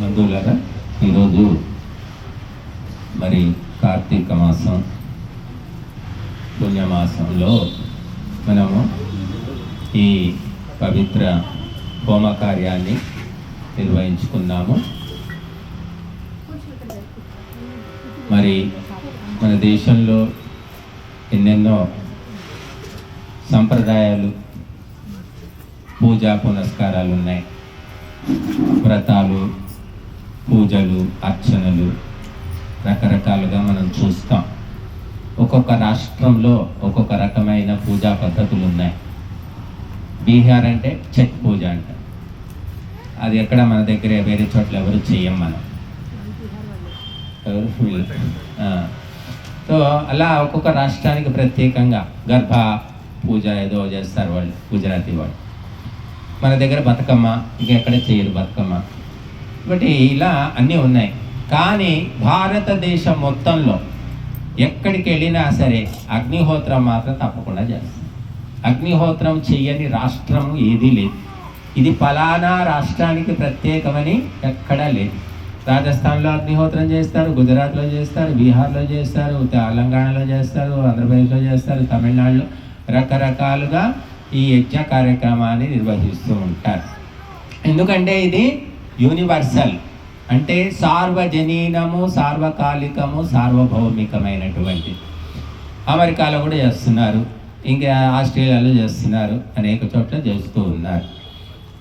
బంధువులారా ఈరోజు మరి కార్తీక మాసం పుణ్యమాసంలో మనము ఈ పవిత్ర హోమ కార్యాన్ని నిర్వహించుకున్నాము. మరి మన దేశంలో ఎన్నెన్నో సంప్రదాయాలు పూజా పునస్కారాలు ఉన్నాయి. వ్రతాలు పూజలు అర్చనలు రకరకాలుగా మనం చూస్తాం. ఒక్కొక్క రాష్ట్రంలో ఒక్కొక్క రకమైన పూజా పద్ధతులు ఉన్నాయి బీహార్ అంటే చెట్ పూజ అంట. అది ఎక్కడ మన దగ్గర వేరే చోట్ల ఎవరు చెయ్యం మనం. ఎవరు సో అలా ఒక్కొక్క రాష్ట్రానికి ప్రత్యేకంగా గర్భ పూజ ఏదో చేస్తారు వాళ్ళు గుజరాతీ వాళ్ళు. మన దగ్గర బతుకమ్మ ఇంకెక్కడ చేయరు బతుకమ్మ? కాబట్టి ఇలా అన్నీ ఉన్నాయి. కానీ భారతదేశం మొత్తంలో ఎక్కడికి వెళ్ళినా సరే అగ్నిహోత్రం మాత్రం తప్పకుండా చేస్తారు అగ్నిహోత్రం చేయని రాష్ట్రం ఏదీ లేదు. ఇది ఫలానా రాష్ట్రానికి ప్రత్యేకమని ఎక్కడా లేదు. రాజస్థాన్లో అగ్నిహోత్రం చేస్తారు గుజరాత్లో చేస్తారు బీహార్లో చేస్తారు తెలంగాణలో చేస్తారు ఆంధ్రప్రదేశ్లో చేస్తారు తమిళనాడులో రకరకాలుగా ఈ యజ్ఞ కార్యక్రమాన్ని నిర్వహిస్తూ ఉంటారు. ఎందుకంటే ఇది యూనివర్సల్ అంటే సార్వజనీనము సార్వకాలికము సార్వభౌమికమైనటువంటి. అమెరికాలో కూడా చేస్తున్నారు ఇంకా ఆస్ట్రేలియాలో చేస్తున్నారు అనేక చోట్ల చేస్తూ ఉన్నారు.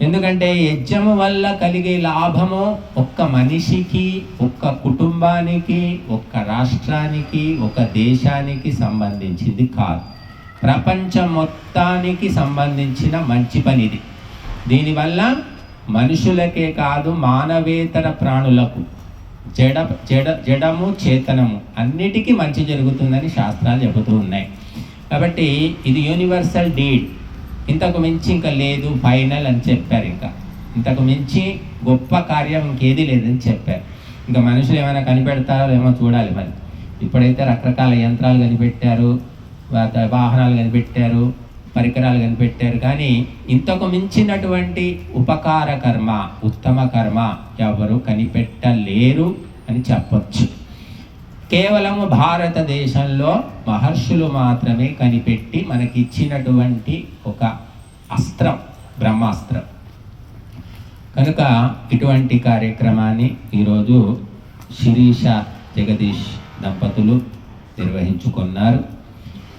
ఎందుకంటే యజ్ఞము వల్ల కలిగే లాభము ఒక్క మనిషికి ఒక్క కుటుంబానికి ఒక్క రాష్ట్రానికి ఒక దేశానికి సంబంధించింది కాదు. ప్రపంచం మొత్తానికి సంబంధించిన మంచి పనిది. దీనివల్ల మనుషులకే కాదు మానవేతర ప్రాణులకు. జడ జడ జడము చేతనము అన్నిటికీ మంచి జరుగుతుందని శాస్త్రాలు చెబుతూ ఉన్నాయి. కాబట్టి ఇది యూనివర్సల్ డీడ్. ఇంతకు మించి ఇంకా లేదు ఫైనల్ అని చెప్పారు ఇంకా. ఇంతకు మించి గొప్ప కార్యం ఇంకేది లేదని చెప్పారు. ఇంకా మనుషులు ఏమైనా కనిపెడతారో ఏమో చూడాలి మరి. ఇప్పుడైతే రకరకాల యంత్రాలు కనిపెట్టారు వాహనాలు కనిపెట్టారు పరికరాలు కనిపెట్టారు. కానీ ఇంతకు మించినటువంటి ఉపకార కర్మ ఉత్తమ కర్మ ఎవరు కనిపెట్టలేరు అని చెప్పచ్చు. కేవలము భారతదేశంలో మహర్షులు మాత్రమే కనిపెట్టి మనకి ఇచ్చినటువంటి ఒక అస్త్రం బ్రహ్మాస్త్రం. కనుక ఇటువంటి కార్యక్రమాన్ని ఈరోజు శిరీష జగదీష్ దంపతులు నిర్వహించుకున్నారు.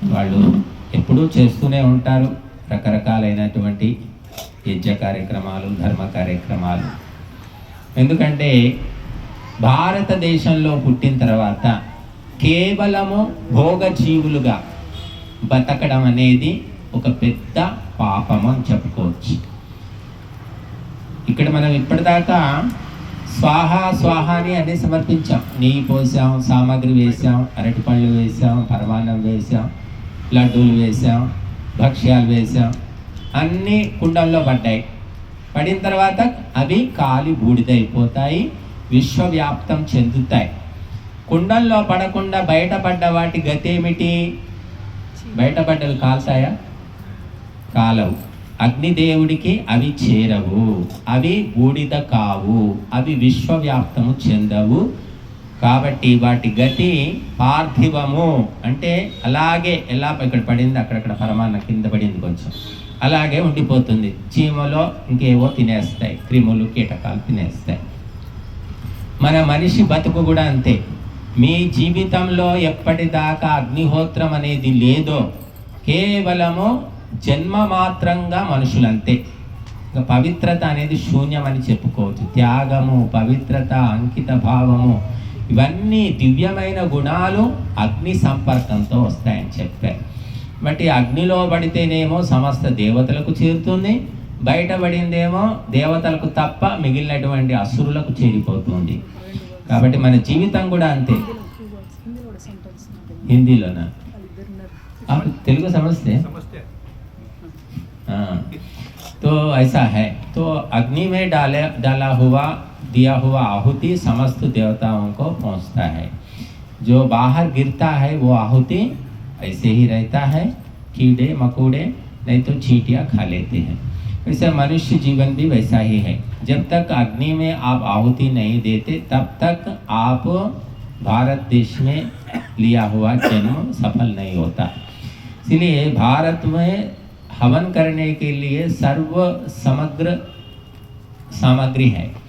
వాళ్ళు ఎప్పుడూ చేస్తూనే ఉంటారు. రకరకాలైనటువంటి యజ్ఞ కార్యక్రమాలు ధర్మ కార్యక్రమాలు. ఎందుకంటే భారతదేశంలో పుట్టిన తర్వాత కేవలము భోగజీవులుగా బతకడం అనేది ఒక పెద్ద పాపము అని చెప్పుకోవచ్చు. ఇక్కడ మనం ఇప్పటిదాకా స్వాహ స్వాహాని అనే సమర్పించాం. నెయ్యి పోసాం సామాగ్రి వేసాం అరటిపళ్ళు వేసాం పరమాన్నం వేసాం. లడ్డూలు వేసాం భక్ష్యాలు వేసాం అన్నీ కుండంలో పడ్డాయి. పడిన తర్వాత అవి కాలి బూడిదైపోతాయి విశ్వవ్యాప్తం చెందుతాయి. కుండంలో పడకుండా బయటపడ్డ వాటి గతి ఏమిటి? బయటపడ్డవి కాల్తాయా? కాలవు. అగ్నిదేవుడికి అవి చేరవు. అవి బూడిద కావు. అవి విశ్వవ్యాప్తము చెందవు. కాబట్టి వాటి గతి పార్థివము. అంటే అలాగే ఎలా ఇక్కడ పడింది? అక్కడక్కడ పరమాన్న కింద పడింది కొంచెం. అలాగే ఉండిపోతుంది. చీమలో ఇంకేవో తినేస్తాయి. క్రిములు కీటకాలు తినేస్తాయి. మన మనిషి బతుకు కూడా అంతే. మీ జీవితంలో ఎప్పటిదాకా అగ్నిహోత్రం అనేది లేదో కేవలము జన్మ మాత్రంగా మనుషులంతే. ఇంకా పవిత్రత అనేది శూన్యమని చెప్పుకోవచ్చు. త్యాగము పవిత్రత అంకిత భావము ఇవన్నీ దివ్యమైన గుణాలు అగ్ని సంపర్కంతో వస్తాయని చెప్పారు బట్టి అగ్నిలో పడితేనేమో సమస్త దేవతలకు చేరుతుంది బయటపడిందేమో దేవతలకు తప్ప మిగిలినటువంటి అసురులకు చేరిపోతుంది కాబట్టి మన జీవితం కూడా అంతే హిందీలోనా आप तेलुगु समझते हैं हाँ तो ऐसा है तो अग्नि में डाले डाला हुआ दिया हुआ आहुति समस्त देवताओं को पहुँचता है। जो बाहर गिरता है, वो आहुति ऐसे ही रहता है। कीड़े, मकोड़े, नहीं तो चींटियाँ खा लेते हैं। वैसे मनुष्य जीवन भी वैसा ही है। जब तक अग्नि में आप आहुति नहीं देते, तब तक आप भारत देश में लिया हुआ जन्म सफल नहीं होता। इसलिए भारत में हवन करने के लिए सर्व समग्र सामग्री है।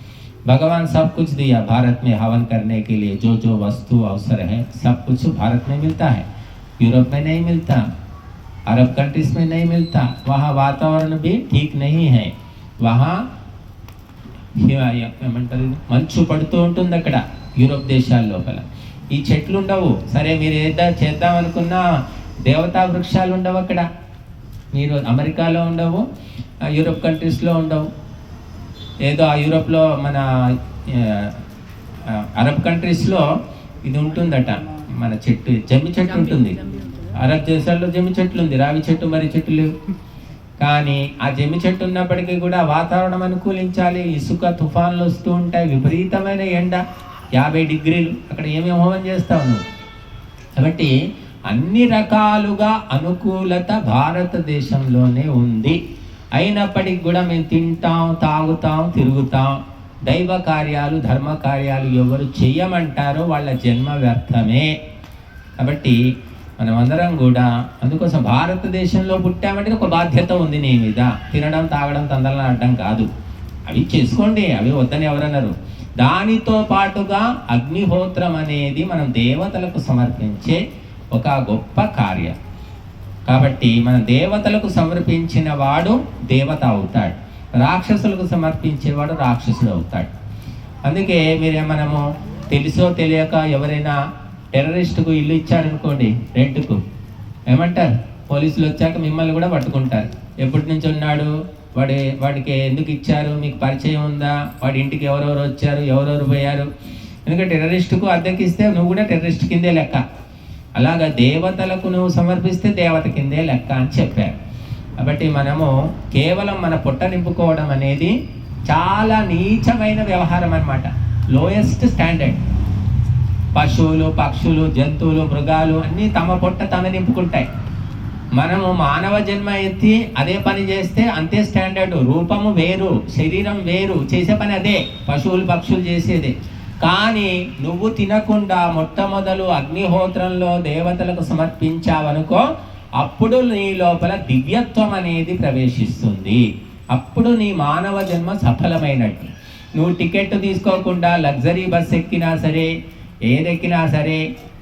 भगवान सब कुछ दिया भारत में हवन करने के लिए जो जो वस्तु अवसर है सब कुछ भारत में मिलता है यूरोप में नहीं मिलता अरब कंट्रीज में नहीं मिलता वहाँ वातावरण भी ठीक नहीं है वहाँ హిమ- ఏమంటారు ఇది? మంచు పడుతూ ఉంటుంది అక్కడ యూరోప్ దేశాల లోపల ఈ చెట్లు ఉండవు సరే మీరు ఏదా చేద్దాం అనుకున్నా దేవతా వృక్షాలు ఉండవు అక్కడ మీరు అమెరికాలో ఉండవు ఆ, యూరోప్ కంట్రీస్లో ఉండవు ఏదో ఆ యూరోప్లో మన అరబ్ కంట్రీస్లో ఇది ఉంటుందట. మన చెట్టు జమ్మి చెట్టు ఉంటుంది. అరబ్ దేశాల్లో జమ్మి చెట్లు ఉంది. రావి చెట్టు మరి చెట్లు లేవు. కానీ ఆ జమ్మి చెట్టు ఉన్నప్పటికీ కూడా వాతావరణం అనుకూలించాలి. ఇసుక తుఫాన్లు వస్తూ ఉంటాయి. విపరీతమైన ఎండ. యాభై డిగ్రీలు. అక్కడ ఏమేమి హోమం చేస్తావు నువ్వు? కాబట్టి అన్ని రకాలుగా అనుకూలత భారతదేశంలోనే ఉంది. అయినప్పటికీ కూడా మేము తింటాం తాగుతాం తిరుగుతాం. దైవ కార్యాలు ధర్మ కార్యాలు ఎవరు చెయ్యమంటారో వాళ్ళ జన్మ వ్యర్థమే. కాబట్టి మనమందరం కూడా అందుకోసం భారతదేశంలో పుట్టామంటే ఒక బాధ్యత ఉంది నీ మీద. తినడం తాగడం తందలనాడడం కాదు. అవి చేసుకోండి అవి వద్దని ఎవరన్నారు. దానితో పాటుగా అగ్నిహోత్రం అనేది మనం దేవతలకు సమర్పించే ఒక గొప్ప కార్యం. కాబట్టి మన దేవతలకు సమర్పించిన వాడు దేవత అవుతాడు. రాక్షసులకు సమర్పించేవాడు రాక్షసుడు అవుతాడు. అందుకే మీరే మనము తెలుసో తెలియక ఎవరైనా టెర్రరిస్ట్కు ఇల్లు ఇచ్చారనుకోండి రెంట్కు. ఏమంటారు? పోలీసులు వచ్చాక మిమ్మల్ని కూడా పట్టుకుంటారు. ఎప్పటి నుంచి ఉన్నాడు? వాడి వాడికి ఎందుకు ఇచ్చారు? మీకు పరిచయం ఉందా? వాడి ఇంటికి ఎవరెవరు వచ్చారు? ఎవరెవరు పోయారు? ఎందుకంటే టెర్రరిస్టుకు అద్దెకిస్తే నువ్వు కూడా టెర్రరిస్ట్ కిందే లెక్క. అలాగా దేవతలకు నువ్వు సమర్పిస్తే దేవత కిందే లెక్క అని చెప్పారు. కాబట్టి మనము కేవలం మన పొట్ట నింపుకోవడం అనేది చాలా నీచమైన వ్యవహారం అనమాట లోయెస్ట్ స్టాండర్డ్ పశువులు పక్షులు జంతువులు మృగాలు అన్నీ తమ పొట్ట తమ నింపుకుంటాయి. మనము మానవ జన్మ ఎత్తి అదే పని చేస్తే అంతే స్టాండర్డ్ రూపము వేరు శరీరం వేరు చేసే పని అదే. పశువులు పక్షులు చేసేదే. కానీ నువ్వు తినకుండా మొట్టమొదలు అగ్నిహోత్రంలో దేవతలకు సమర్పించావనుకో అప్పుడు నీ లోపల దివ్యత్వం అనేది ప్రవేశిస్తుంది. అప్పుడు నీ మానవ జన్మ సఫలమైనట్టు. నువ్వు టికెట్ తీసుకోకుండా లగ్జరీ బస్ ఎక్కినా సరే ఏదెక్కినా సరే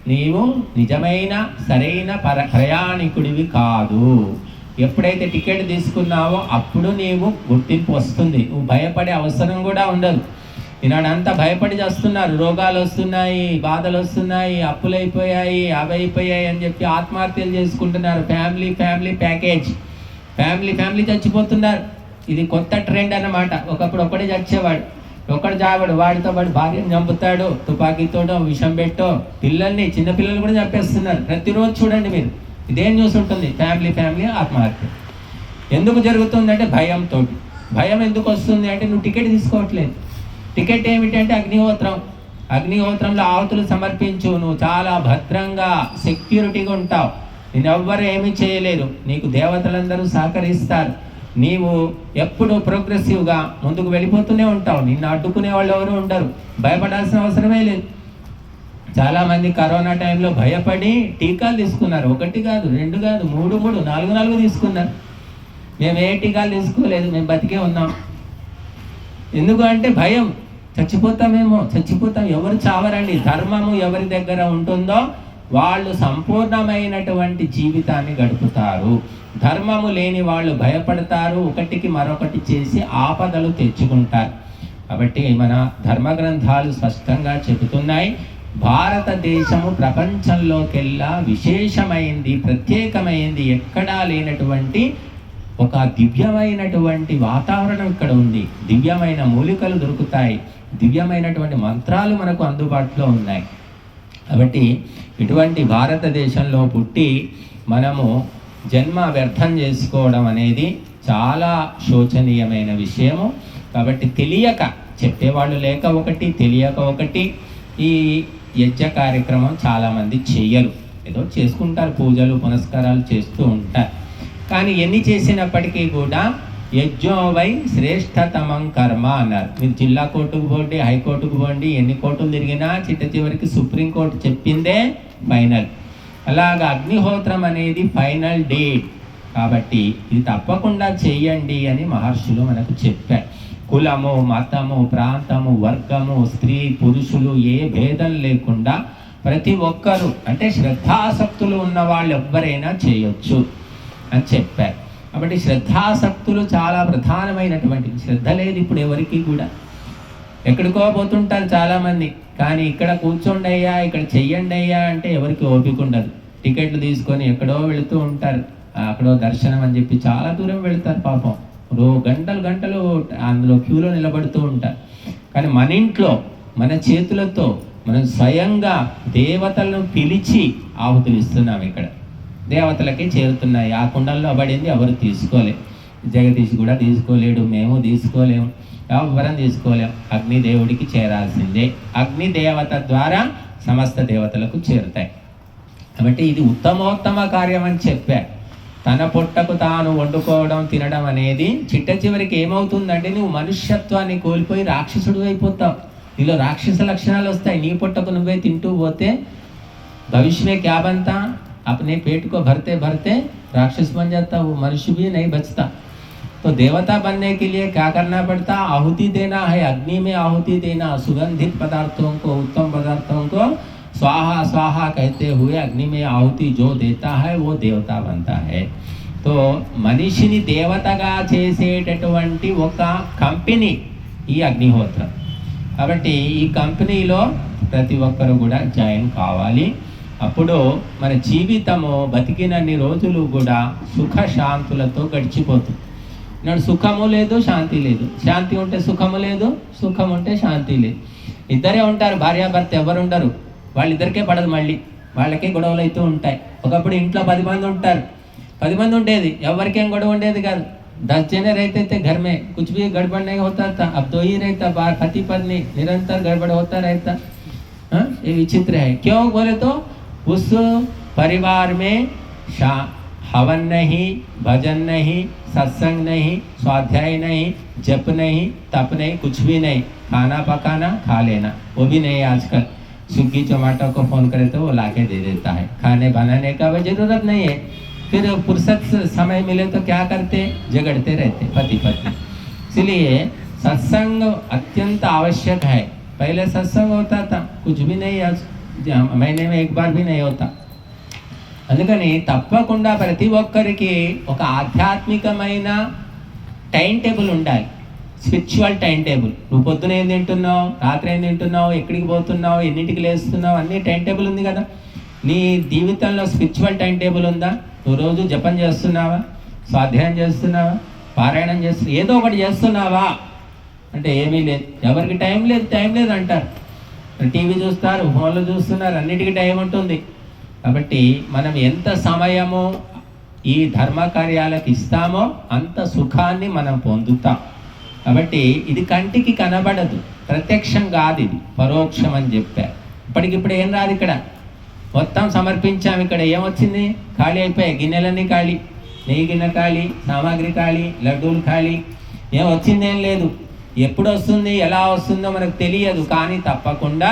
నీవు నిజమైన సరైన పర ప్రయాణికుడివి కాదు. ఎప్పుడైతే టికెట్ తీసుకున్నావో అప్పుడు నీవు గుర్తింపు వస్తుంది. నువ్వు భయపడే అవసరం కూడా ఉండదు. ఈనాడంతా భయపడి చేస్తున్నారు. రోగాలు వస్తున్నాయి బాధలు వస్తున్నాయి అప్పులు అయిపోయాయి అవి అయిపోయాయి అని చెప్పి ఆత్మహత్యలు చేసుకుంటున్నారు. Family family package. Family family చచ్చిపోతున్నారు. ఇది కొత్త ట్రెండ్ అన్నమాట. ఒకప్పుడు ఒకడే చచ్చేవాడు. ఒకడు చావాడు వాడితో వాడు భార్యను చంపుతాడు తుపాకీతోటో విషం పెట్టో పిల్లల్ని చిన్నపిల్లలు కూడా చంపేస్తున్నారు. ప్రతిరోజు చూడండి మీరు. ఇదేం న్యూస్ ఉంటుంది? ఫ్యామిలీ ఫ్యామిలీ ఆత్మహత్య. ఎందుకు జరుగుతుందంటే భయంతో భయం ఎందుకు వస్తుంది అంటే నువ్వు టికెట్ తీసుకోవట్లేదు. టికెట్ ఏమిటంటే అగ్నిహోత్రం. అగ్నిహోత్రంలో ఆవతులు సమర్పించు నువ్వు చాలా భద్రంగా సెక్యూరిటీగా ఉంటావు. నేను ఎవ్వరు ఏమీ చేయలేరు. నీకు దేవతలందరూ సహకరిస్తారు. నీవు ఎప్పుడూ ప్రోగ్రెసివ్గా ముందుకు వెళ్ళిపోతూనే ఉంటావు. నిన్ను అడ్డుకునే వాళ్ళు ఎవరు ఉండరు. భయపడాల్సిన అవసరమే లేదు. చాలామంది కరోనా టైంలో భయపడి టీకాలు తీసుకున్నారు. ఒకటి కాదు రెండు కాదు మూడు మూడు నాలుగు నాలుగు తీసుకున్నారు. మేము ఏ టీకాలు తీసుకోలేదు. మేము బతికే ఉన్నాం. ఎందుకు అంటే భయం. చచ్చిపోతామేమో చచ్చిపోతాం. ఎవరు చావరండి? ధర్మము ఎవరి దగ్గర ఉంటుందో వాళ్ళు సంపూర్ణమైనటువంటి జీవితాన్ని గడుపుతారు. ధర్మము లేని వాళ్ళు భయపడతారు. ఒకటికి మరొకటి చేసి ఆపదలు తెచ్చుకుంటారు. కాబట్టి మన ధర్మ గ్రంథాలు స్పష్టంగా చెబుతున్నాయి. భారతదేశము ప్రపంచంలోకెల్లా విశేషమైంది ప్రత్యేకమైంది ఎక్కడా లేనటువంటి ఒక దివ్యమైనటువంటి వాతావరణం ఇక్కడ ఉంది. దివ్యమైన మూలికలు దొరుకుతాయి. దివ్యమైనటువంటి మంత్రాలు మనకు అందుబాటులో ఉన్నాయి. కాబట్టి ఇటువంటి భారతదేశంలో పుట్టి మనము జన్మ వ్యర్థం చేసుకోవడం అనేది చాలా శోచనీయమైన విషయము. కాబట్టి తెలియక చెప్పేవాళ్ళు లేక ఒకటి తెలియక ఒకటి ఈ యజ్ఞ కార్యక్రమం చాలామంది చేయరు. ఏదో చేసుకుంటారు పూజలు పునస్కారాలు చేస్తూ ఉంటారు. కానీ ఎన్ని చేసినప్పటికీ కూడా యజ్ఞో వై శ్రేష్టతమం కర్మ అన్నారు. మీరు జిల్లా కోర్టుకు పోండి హైకోర్టుకు పోండి ఎన్ని కోర్టులు తిరిగినా చిట్ట చివరికి సుప్రీంకోర్టు చెప్పిందే ఫైనల్. అలాగా అగ్నిహోత్రం అనేది ఫైనల్ డేట్. కాబట్టి ఇది తప్పకుండా చేయండి అని మహర్షులు మనకు చెప్పారు. కులము మతము ప్రాంతము వర్గము స్త్రీ పురుషులు ఏ భేదం లేకుండా ప్రతి ఒక్కరూ అంటే శ్రద్ధాసక్తులు ఉన్న వాళ్ళు ఎవ్వరైనా చేయొచ్చు అని చెప్పారు. కాబట్టి శ్రద్ధాసక్తులు చాలా ప్రధానమైనటువంటి శ్రద్ధ లేదు ఇప్పుడు ఎవరికి కూడా. ఎక్కడికో పోతుంటారు చాలామంది కానీ ఇక్కడ కూర్చోండి అయ్యా ఇక్కడ చెయ్యండి అయ్యా అంటే ఎవరికి ఓపిక ఉండదు. టికెట్లు తీసుకొని ఎక్కడో వెళుతూ ఉంటారు. అక్కడో దర్శనం అని చెప్పి చాలా దూరం వెళ్తారు పాపం. రో గంటలు గంటలు అందులో క్యూలో నిలబడుతూ ఉంటారు. కానీ మన ఇంట్లో మన చేతులతో మనం స్వయంగా దేవతలను పిలిచి ఆహుతులు ఇస్తున్నాం ఇక్కడ. దేవతలకే చేరుతున్నాయి. ఆ కుండల్లో పడింది ఎవరు తీసుకోలేం. జగదీష్ కూడా తీసుకోలేడు మేము తీసుకోలేము ఎవరం తీసుకోలేం. అగ్నిదేవుడికి చేరాల్సిందే. అగ్ని దేవత ద్వారా సమస్త దేవతలకు చేరుతాయి. కాబట్టి ఇది ఉత్తమోత్తమ కార్యం అని చెప్పారు తన పొట్టకు తాను వండుకోవడం తినడం అనేది చిట్ట చివరికి ఏమవుతుందంటే నువ్వు మనుష్యత్వాన్ని కోల్పోయి రాక్షసుడు అయిపోతావు. నీలో రాక్షస లక్షణాలు వస్తాయి. నీ పొట్టకు నువ్వే తింటూ పోతే భవిష్యమే క్యాబంతా? अपने पेट को भरते भरते राक्षस बन जाता वो मनुष्य भी नहीं बचता तो देवता बनने के लिए क्या करना पड़ता आहुति देना है अग्नि में आहुति देना सुगंधित पदार्थों को उत्तम पदार्थों को स्वाहा स्वाहा कहते हुए अग्नि में आहुति जो देता है वो देवता बनता है तो మనిషిని దేవతగా చేసేటటువంటి ఒక కంపెనీ ఈ అగ్నిహోత్రం కాబట్టి ఈ కంపెనీలో ప్రతి ఒక్కరు కూడా జాయిన్ కావాలి అప్పుడు మన జీవితము బతికినన్ని రోజులు కూడా సుఖ శాంతులతో గడిచిపోతుంది నాడు సుఖము లేదు శాంతి లేదు శాంతి ఉంటే సుఖము లేదు సుఖం ఉంటే శాంతి లేదు ఇద్దరే ఉంటారు భార్యాభర్త ఎవరు ఉండరు వాళ్ళిద్దరికే పడదు మళ్ళీ వాళ్ళకే గొడవలు అయితే ఉంటాయి ఒకప్పుడు ఇంట్లో పది మంది ఉంటారు పది మంది ఉండేది ఎవరికేం గొడవ ఉండేది కాదు दस जने रहते थे घर में कुछ भी गड़बड़ नहीं होता था अब दो ही रहता बाहर पति पत्नी निरंतर गड़बड़ होता रहता हाँ ये विचित्र है क्यों बोले तो उस परिवार में शा- हवन नहीं, भजन नहीं, सत्संग नहीं, स्वाध्याय नहीं, जप नहीं, तप नहीं, कुछ भी नहीं। खाना पकाना, खा लेना। वो भी नहीं आजकल। स्विगी जोमेटो को फ़ोन करे तो वो ला के दे देता है। खाने बनाने का भी ज़रूरत नहीं है। फिर फुर्सत समय मिले तो क्या करते? झगड़ते रहते पति पति इसलिए सत्संग अत्यंत आवश्यक है। पहले सत्संग होता था, कुछ भी नहीं आज। जहाँ- महीने में एक बार भी नहीं होता అందుకని తప్పకుండా ప్రతి ఒక్కరికి ఒక ఆధ్యాత్మికమైన టైం టేబుల్ ఉండాలి స్పిరిచువల్ టైం టేబుల్ నువ్వు పొద్దున ఏం తింటున్నావు రాత్రి ఏం తింటున్నావు ఎక్కడికి పోతున్నావు ఎన్నింటికి లేస్తున్నావు అన్ని టైం టేబుల్ ఉంది కదా నీ జీవితంలో స్పిరిచువల్ టైం టేబుల్ ఉందా నువ్వు రోజు జపం చేస్తున్నావా స్వాధ్యాయం చేస్తున్నావా పారాయణం చేస్తు ఏదో ఒకటి చేస్తున్నావా అంటే ఏమీ లేదు ఎవరికి టైం లేదు టైం లేదు అంటారు టీవీ చూస్తారు ఫోన్లు చూస్తున్నారు అన్నిటికీ టైం ఉంటుంది. కాబట్టి మనం ఎంత సమయము ఈ ధర్మ కార్యాలకు ఇస్తామో అంత సుఖాన్ని మనం పొందుతాం. కాబట్టి ఇది కంటికి కనబడదు. ప్రత్యక్షం కాదు ఇది. పరోక్షం అని చెప్పారు ఇప్పటికిప్పుడు ఏం రాదు ఇక్కడ? మొత్తం సమర్పించాం ఇక్కడ. ఏమొచ్చింది? ఖాళీ అయిపోయాయి గిన్నెలన్నీ ఖాళీ. నెయ్యి గిన్నె ఖాళీ సామాగ్రి ఖాళీ లడ్డూలు ఖాళీ. ఏం వచ్చిందేం లేదు. ఎప్పుడు వస్తుంది ఎలా వస్తుందో మనకు తెలియదు కానీ తప్పకుండా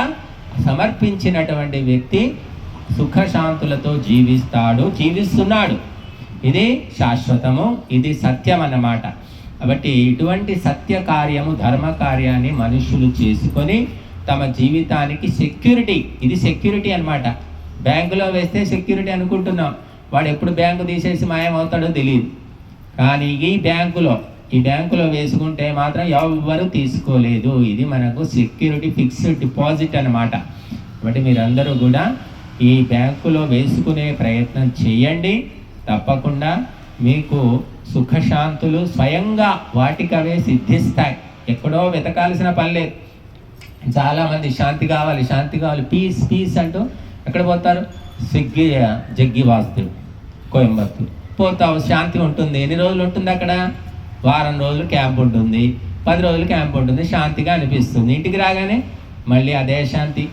సమర్పించినటువంటి వ్యక్తి సుఖశాంతులతో జీవిస్తాడు జీవిస్తున్నాడు. ఇది శాశ్వతము ఇది సత్యం అన్నమాట కాబట్టి ఇటువంటి సత్య కార్యము ధర్మ కార్యాన్ని మనుషులు చేసుకొని తమ జీవితానికి సెక్యూరిటీ ఇది సెక్యూరిటీ అన్నమాట. బ్యాంకులో వేస్తే సెక్యూరిటీ అనుకుంటున్నాం. వాడు ఎప్పుడు బ్యాంకు తీసేసి మాయమవుతాడో తెలియదు కానీ ఈ బ్యాంకులో ఈ బ్యాంకులో వేసుకుంటే మాత్రం ఎవరు తీసుకోలేదు. ఇది మనకు సెక్యూరిటీ ఫిక్స్డ్ డిపాజిట్ అన్నమాట. కాబట్టి మీరందరూ కూడా ఈ బ్యాంకులో వేసుకునే ప్రయత్నం చేయండి. తప్పకుండా మీకు సుఖశాంతులు స్వయంగా వాటికవే సిద్ధిస్తాయి. ఎక్కడో వెతకాల్సిన పని లేదు. చాలామంది శాంతి కావాలి శాంతి కావాలి పీస్ పీస్ అంటూ ఎక్కడ పోతారు? స్విగ్గీ జగ్గి వాసుదేవ్ కోయంబత్తూరు. పోతావు శాంతి ఉంటుంది. ఎన్ని రోజులు ఉంటుంది అక్కడ? వారం రోజులు క్యాంప్ ఉంటుంది పది రోజులు క్యాంప్ ఉంటుంది శాంతిగా అనిపిస్తుంది. ఇంటికి రాగానే మళ్ళీ అదే శాంతి.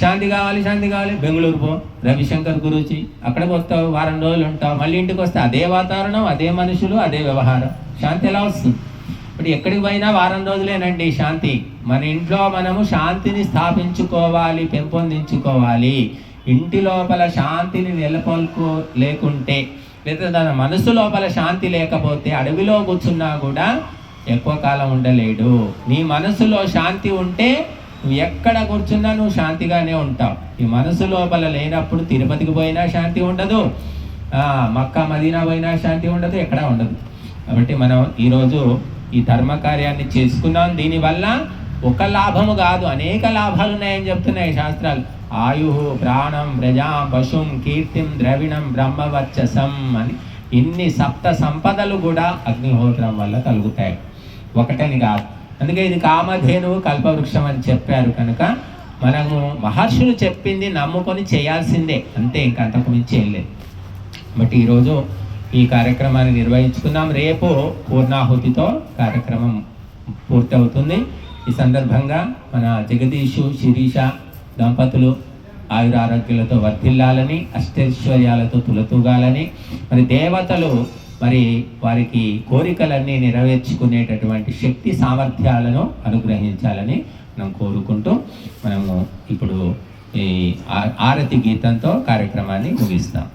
శాంతి కావాలి శాంతి కావాలి. బెంగళూరు పో రవిశంకర్ గురూజీ అక్కడికి వస్తావు వారం రోజులు ఉంటావు. మళ్ళీ ఇంటికి వస్తే అదే వాతావరణం అదే మనుషులు అదే వ్యవహారం. శాంతి ఎలా వస్తుంది? ఇప్పుడు ఎక్కడికి పోయినా వారం రోజులేనండి శాంతి. మన ఇంట్లో మనము శాంతిని స్థాపించుకోవాలి పెంపొందించుకోవాలి. ఇంటి లోపల శాంతిని నెలకొల్పు లేకుంటే లేదా తన మనసు లోపల శాంతి లేకపోతే అడవిలో కూర్చున్నా కూడా ఎక్కువ కాలం ఉండలేడు. నీ మనసులో శాంతి ఉంటే నువ్వు ఎక్కడ కూర్చున్నా నువ్వు శాంతిగానే ఉంటావు. ఈ మనసు లోపల లేనప్పుడు తిరుపతికి పోయినా శాంతి ఉండదు. మక్కా మదీనా పోయినా శాంతి ఉండదు ఎక్కడా ఉండదు. కాబట్టి మనం ఈరోజు ఈ ధర్మ కార్యాన్ని చేసుకున్నాం. దీనివల్ల ఒక లాభము కాదు అనేక లాభాలు ఉన్నాయని చెప్తున్నాయి శాస్త్రాలు. ఆయు ప్రాణం ప్రజాం పశుం కీర్తిం ద్రవిణం బ్రహ్మవర్చసం అని ఇన్ని సప్త సంపదలు కూడా అగ్నిహోత్రం వల్ల కలుగుతాయి. ఒకటని కాదు. అందుకే ఇది కామధేనువు కల్పవృక్షం అని చెప్పారు కనుక మనము మహర్షులు చెప్పింది నమ్ముకొని చేయాల్సిందే. అంతే ఇంకా అంతకు మించి ఏం లేదు. బట్ ఈరోజు ఈ కార్యక్రమాన్ని నిర్వహించుకున్నాం రేపు పూర్ణాహుతితో కార్యక్రమం పూర్తవుతుంది. ఈ సందర్భంగా మన జగదీషు శిరీష దంపతులు ఆయుర ఆరోగ్యాలతో వర్ధిల్లాలని అష్టైశ్వర్యాలతో తులతూగాలని మరి దేవతలు మరి వారికి కోరికలన్నీ నెరవేర్చుకునేటటువంటి శక్తి సామర్థ్యాలను అనుగ్రహించాలని మనం కోరుకుంటూ మనము ఇప్పుడు ఈ ఆరతి గీతంతో కార్యక్రమాన్ని ముగిస్తాం.